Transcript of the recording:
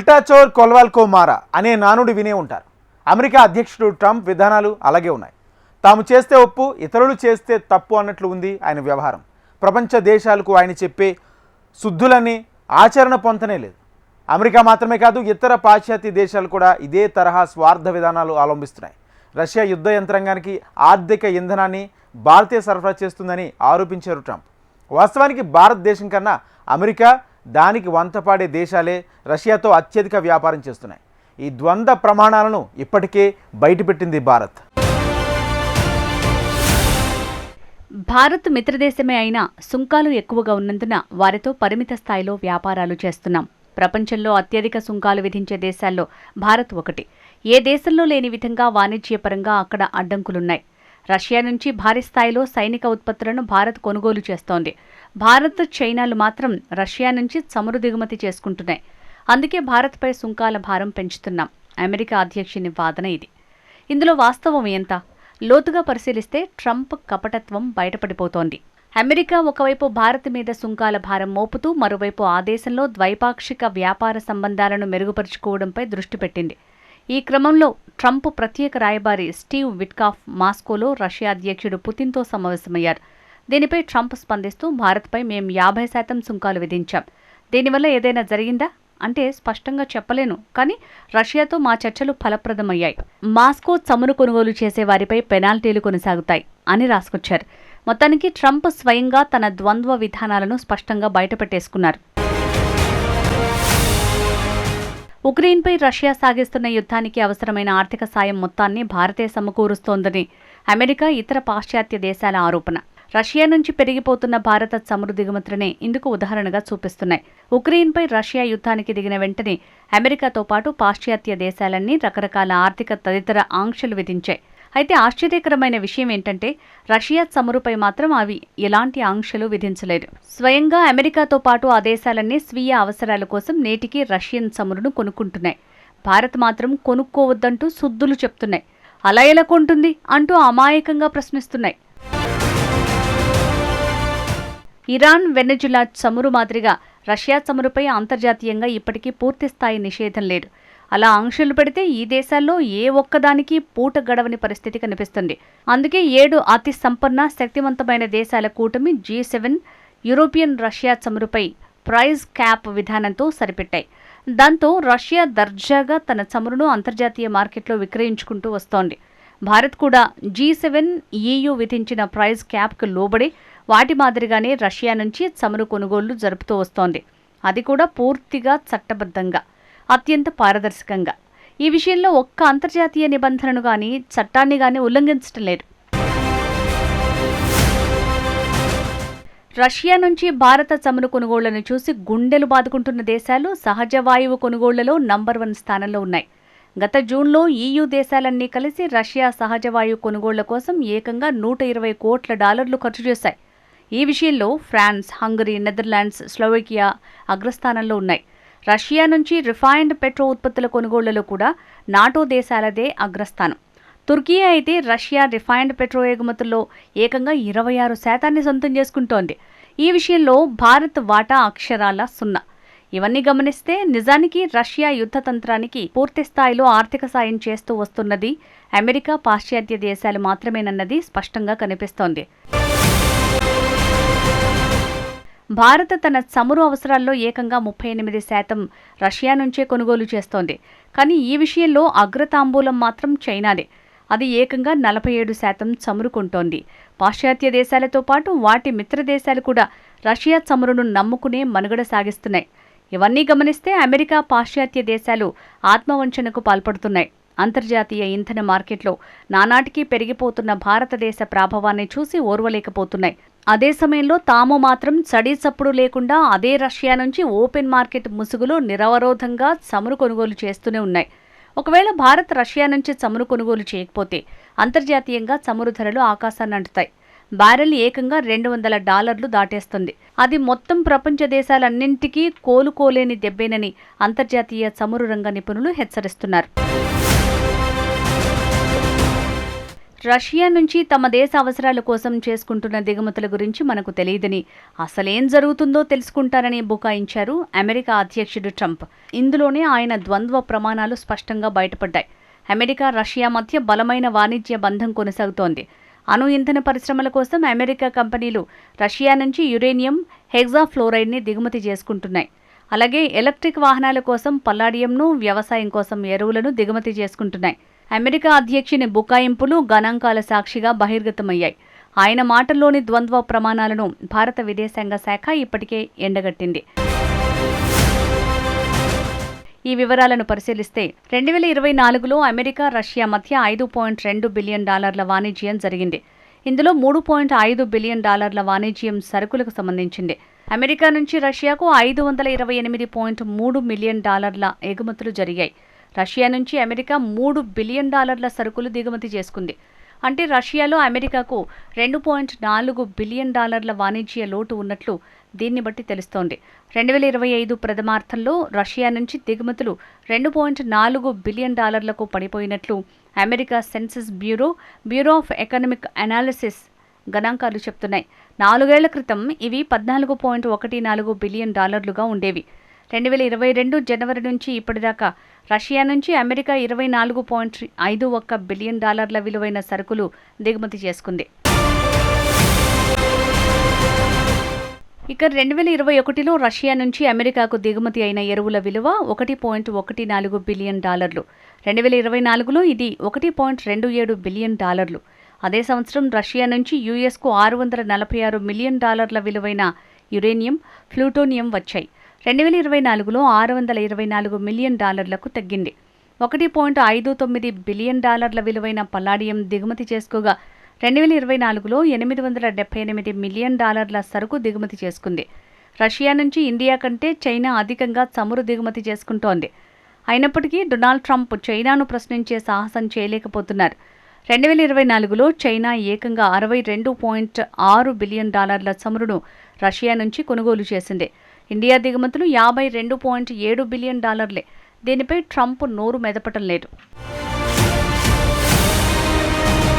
ఉల్టా చోర్ కొల్వాల్ కోమారా అనే నానుడు వినే ఉంటారు. అమెరికా అధ్యక్షుడు ట్రంప్ విధానాలు అలాగే ఉన్నాయి. తాము చేస్తే ఒప్పు ఇతరులు చేస్తే తప్పు అన్నట్లు ఉంది ఆయన వ్యవహారం. ప్రపంచ దేశాలకు ఆయన చెప్పే శుద్ధులని ఆచరణ పొంతనే లేదు. అమెరికా మాత్రమే కాదు ఇతర పాశ్చాత్య దేశాలు కూడా ఇదే తరహా స్వార్థ విధానాలు అవలంబిస్తున్నాయి. రష్యా యుద్ధ యంత్రాంగానికి ఆర్థిక ఇంధనాన్ని భారతీయ సరఫరా చేస్తుందని ఆరోపించారు ట్రంప్. వాస్తవానికి భారతదేశం కన్నా అమెరికా దానికి వంతపాడే దేశాలే రష్యాతో అత్యధిక వ్యాపారం చేస్తున్నాయి. ఈ ద్వంద్వ ప్రమాణాలను ఇప్పటికే బయటపెట్టింది భారత్. భారత్ మిత్రదేశమే అయినా సుంకాలు ఎక్కువగా ఉన్నందున వారితో పరిమిత స్థాయిలో వ్యాపారాలు చేస్తున్నాం. ప్రపంచంలో అత్యధిక సుంకాలు విధించే దేశాల్లో భారత్ ఒకటి. ఏ దేశంలో లేని విధంగా వాణిజ్యపరంగా అక్కడ అడ్డంకులున్నాయి. రష్యా నుంచి భారీ స్థాయిలో సైనిక ఉత్పత్తులను భారత్ కొనుగోలు చేస్తోంది. భారత్ చైనాలు మాత్రం రష్యా నుంచి చమురు దిగుమతి చేసుకుంటున్నాయి. అందుకే భారత్పై సుంకాల భారం పెంచుతున్నాం. అమెరికా అధ్యక్షుని వాదన ఇది. ఇందులో వాస్తవం ఎంత? లోతుగా పరిశీలిస్తే ట్రంప్ కపటత్వం బయటపడిపోతోంది. అమెరికా ఒకవైపు భారత్ మీద సుంకాల భారం మోపుతూ మరోవైపు ఆ దేశంలో ద్వైపాక్షిక వ్యాపార సంబంధాలను మెరుగుపరుచుకోవడంపై దృష్టి పెట్టింది. ఈ క్రమంలో ట్రంప్ ప్రత్యేక రాయబారి స్టీవ్ విట్కాఫ్ మాస్కోలో రష్యా అధ్యక్షుడు పుతిన్తో సమావేశమయ్యారు. దీనిపై ట్రంప్ స్పందిస్తూ భారత్పై మేం యాభై శాతం సుంకాలు విధించాం. దీనివల్ల ఏదైనా జరిగిందా? అంటే స్పష్టంగా చెప్పలేను కానీ రష్యాతో మా చర్చలు ఫలప్రదమయ్యాయి. మాస్కో చమురు కొనుగోలు చేసే వారిపై పెనాల్టీలు కొనసాగుతాయి అని రాసుకొచ్చారు. మొత్తానికి ట్రంప్ స్వయంగా తన ద్వంద్వ విధానాలను స్పష్టంగా బయటపెట్టేసుకున్నారు. ఉక్రెయిన్పై రష్యా సాగిస్తున్న యుద్ధానికి అవసరమైన ఆర్థిక సాయం మొత్తాన్ని భారతే సమకూరుస్తోందని అమెరికా ఇతర పాశ్చాత్య దేశాల ఆరోపణ. రష్యా నుంచి పెరిగిపోతున్న భారత చమురు దిగుమతులనే ఇందుకు ఉదాహరణగా చూపిస్తున్నాయి. ఉక్రెయిన్పై రష్యా యుద్ధానికి దిగిన వెంటనే అమెరికాతో పాటు పాశ్చాత్య దేశాలన్నీ రకరకాల ఆర్థిక తదితర ఆంక్షలు విధించాయి. అయితే ఆశ్చర్యకరమైన విషయం ఏంటంటే రష్యా చమురుపై మాత్రం అవి ఎలాంటి ఆంక్షలు విధించలేదు. స్వయంగా అమెరికాతో పాటు ఆ దేశాలన్నీ స్వీయ అవసరాల కోసం నేటికి రష్యన్ చమురును కొనుక్కుంటున్నాయి. భారత్ మాత్రం కొనుక్కోవద్దంటూ సుద్దులు చెప్తున్నాయి. అలా ఎలా కొంటుంది? అంటూ అమాయకంగా ప్రశ్నిస్తున్నాయి. ఇరాన్ వెనజులా చమురు మాదిరిగా రష్యా చమురుపై అంతర్జాతీయంగా ఇప్పటికీ పూర్తిస్థాయి నిషేధం లేదు. అలా ఆంక్షలు పెడితే ఈ దేశాల్లో ఏ ఒక్కదానికి పూట గడవని పరిస్థితి కనిపిస్తుంది. అందుకే ఏడు అతి సంపన్న శక్తివంతమైన దేశాల కూటమి జీ సెవెన్ యూరోపియన్ రష్యా చమురుపై ప్రైజ్ క్యాప్ విధానంతో సరిపెట్టాయి. దాంతో రష్యా దర్జాగా తన చమురును అంతర్జాతీయ మార్కెట్లో విక్రయించుకుంటూ వస్తోంది. భారత్ కూడా జీ సెవెన్ ఈయూ విధించిన ప్రైజ్ క్యాప్కు లోబడి వాటి మాదిరిగానే రష్యా నుంచి చమురు కొనుగోళ్ళు జరుపుతూ వస్తోంది. అది కూడా పూర్తిగా చట్టబద్ధంగా అత్యంత పారదర్శకంగా. ఈ విషయంలో ఒక్క అంతర్జాతీయ నిబంధనను కానీ చట్టాన్ని కానీ ఉల్లంఘించడం లేదు. రష్యా నుంచి భారత చమురు కొనుగోళ్ళను చూసి గుండెలు బాదుకుంటున్న దేశాలు సహజ వాయువు కొనుగోళ్ళలో నంబర్ వన్ స్థానంలో ఉన్నాయి. గత జూన్లో ఈయూ దేశాలన్నీ కలిసి రష్యా సహజ వాయువు కొనుగోళ్ళ కోసం ఏకంగా నూట ఇరవై కోట్ల డాలర్లు ఖర్చు చేశాయి. ఈ విషయంలో ఫ్రాన్స్ హంగరీ నెదర్లాండ్స్ స్లోవేకియా అగ్రస్థానంలో ఉన్నాయి. రష్యా నుంచి రిఫైన్డ్ పెట్రో ఉత్పత్తుల కొనుగోళ్ళలో కూడా నాటో దేశాలదే అగ్రస్థానం. తుర్కీ అయితే రష్యా రిఫైన్డ్ పెట్రో ఎగుమతుల్లో ఏకంగా ఇరవై ఆరు శాతాన్ని సొంతం చేసుకుంటోంది. ఈ విషయంలో భారత్ వాటా అక్షరాల సున్నా. ఇవన్నీ గమనిస్తే నిజానికి రష్యా యుద్ధ తంత్రానికి పూర్తి స్థాయిలో ఆర్థిక సాయం చేస్తూ వస్తున్నది అమెరికా పాశ్చాత్య దేశాలు మాత్రమేనన్నది స్పష్టంగా కనిపిస్తోంది. భారత్ తన చమురు అవసరాల్లో ఏకంగా ముప్పై ఎనిమిది శాతం రష్యా నుంచే కొనుగోలు చేస్తోంది. కానీ ఈ విషయంలో అగ్రతాంబూలం మాత్రం చైనాదే. అది ఏకంగా నలభై ఏడు శాతం చమురుకుంటోంది పాశ్చాత్య దేశాలతో పాటు వాటి మిత్ర దేశాలు కూడా రష్యా చమురును నమ్ముకునే మనుగడ సాగిస్తున్నాయి. ఇవన్నీ గమనిస్తే అమెరికా పాశ్చాత్య దేశాలు ఆత్మవంచనకు పాల్పడుతున్నాయి. అంతర్జాతీయ ఇంధన మార్కెట్లో నానాటికీ పెరిగిపోతున్న భారతదేశ ప్రాభవాన్ని చూసి ఓర్వలేకపోతున్నాయి. అదే సమయంలో తాము మాత్రం చడీ చప్పుడు లేకుండా అదే రష్యా నుంచి ఓపెన్ మార్కెట్ ముసుగులో నిరవరోధంగా చమురు కొనుగోలు చేస్తూనే ఉన్నాయి. ఒకవేళ భారత్ రష్యా నుంచి చమురు కొనుగోలు చేయకపోతే అంతర్జాతీయంగా చమురు ధరలు ఆకాశాన్ని అంటుతాయి. బ్యారెల్ ఏకంగా రెండు వందల డాలర్లు దాటేస్తుంది. అది మొత్తం ప్రపంచ దేశాలన్నింటికీ కోలుకోలేని దెబ్బేనని అంతర్జాతీయ చమురు రంగ నిపుణులు హెచ్చరిస్తున్నారు. రష్యా నుంచి తమ దేశ అవసరాల కోసం చేసుకుంటున్న దిగుమతుల గురించి మనకు తెలియదని అసలేం జరుగుతుందో తెలుసుకుంటారని బుకాయించారు అమెరికా అధ్యక్షుడు ట్రంప్. ఇందులోనే ఆయన ద్వంద్వ ప్రమాణాలు స్పష్టంగా బయటపడ్డాయి. అమెరికా రష్యా మధ్య బలమైన వాణిజ్య బంధం కొనసాగుతోంది. అణు ఇంధన పరిశ్రమల కోసం అమెరికా కంపెనీలు రష్యా నుంచి యురేనియం హెగ్జాఫ్లోరైడ్ని దిగుమతి చేసుకుంటున్నాయి. అలాగే ఎలక్ట్రిక్ వాహనాల కోసం పల్లాడియంను వ్యవసాయం కోసం ఎరువులను దిగుమతి చేసుకుంటున్నాయి. అమెరికా అధ్యక్షుని బుకాయింపులు గణాంకాల సాక్షిగా బహిర్గతమయ్యాయి. ఆయన మాటల్లోని ద్వంద్వ ప్రమాణాలను భారత విదేశాంగ శాఖ ఇప్పటికే ఎండగట్టింది. ఈ వివరాలను పరిశీలిస్తే రెండు వేల ఇరవై నాలుగులో అమెరికా రష్యా మధ్య ఐదు పాయింట్ రెండు బిలియన్ డాలర్ల వాణిజ్యం జరిగింది. ఇందులో మూడు పాయింట్ ఐదు బిలియన్ డాలర్ల వాణిజ్యం సరుకులకు సంబంధించింది. అమెరికా నుంచి రష్యాకు ఐదు వందల ఇరవై ఎనిమిది పాయింట్ మూడు మిలియన్ డాలర్ల ఎగుమతులు జరిగాయి. రష్యా నుంచి అమెరికా మూడు బిలియన్ డాలర్ల సరుకులు దిగుమతి చేసుకుంది. అంటే రష్యాలో అమెరికాకు రెండు పాయింట్ నాలుగు బిలియన్ డాలర్ల వాణిజ్య లోటు ఉన్నట్లు దీన్ని బట్టి తెలుస్తోంది. రెండు వేల ఇరవై ఐదు ప్రథమార్థంలో రష్యా నుంచి దిగుమతులు రెండు పాయింట్ నాలుగు బిలియన్ డాలర్లకు పడిపోయినట్లు America census bureau bureau of economic analysis గణాంకాలు చెప్తున్నాయి. నాలుగేళ్ళ క్రితం ఇవి పద్నాలుగు పాయింట్ ఒకటి నాలుగు బిలియన్ డాలర్లుగా ఉండేవి. రెండు వేల ఇరవై రెండు జనవరి నుంచి ఇప్పటిదాకా రష్యా నుంచి అమెరికా ఇరవై నాలుగు పాయింట్ ఐదు ఒక్క బిలియన్ డాలర్ల విలువైన సరుకులు దిగుమతి చేసుకుంది. ఇక రెండు వేల ఇరవై ఒకటిలో రష్యా నుంచి అమెరికాకు దిగుమతి అయిన ఎరువుల విలువ ఒకటి పాయింట్ ఒకటి నాలుగు బిలియన్ డాలర్లు. రెండు వేల ఇరవై నాలుగులో ఇది ఒకటి పాయింట్ రెండు ఏడు బిలియన్ డాలర్లు. అదే సంవత్సరం రష్యా నుంచి యూఎస్కు ఆరు వందల నలభై ఆరు మిలియన్ డాలర్ల విలువైన యురేనియం ప్లూటోనియం వచ్చాయి. రెండు వేల ఇరవై నాలుగులో ఆరు వందల ఇరవై నాలుగు మిలియన్ డాలర్లకు తగ్గింది. ఒకటి పాయింట్ ఐదు తొమ్మిది బిలియన్ డాలర్ల విలువైన పల్లాడియం దిగుమతి చేసుకోగా రెండు వేల ఇరవై నాలుగులో ఎనిమిది వందల డెబ్బై ఎనిమిది మిలియన్ డాలర్ల సరుకు దిగుమతి చేసుకుంది. రష్యా నుంచి ఇండియా కంటే చైనా అధికంగా చమురు దిగుమతి చేసుకుంటోంది. అయినప్పటికీ డొనాల్డ్ ట్రంప్ చైనాను ప్రశ్నించే సాహసం చేయలేకపోతున్నారు. రెండు వేల ఇరవై నాలుగులో చైనా ఏకంగా అరవై రెండు పాయింట్ ఆరు బిలియన్ డాలర్ల చమురును రష్యా నుంచి కొనుగోలు చేసింది. ఇండియా దిగుమతులు యాభై రెండు పాయింట్ ఏడు బిలియన్ డాలర్లే. దీనిపై ట్రంప్ నోరు మెదపటం లేదు.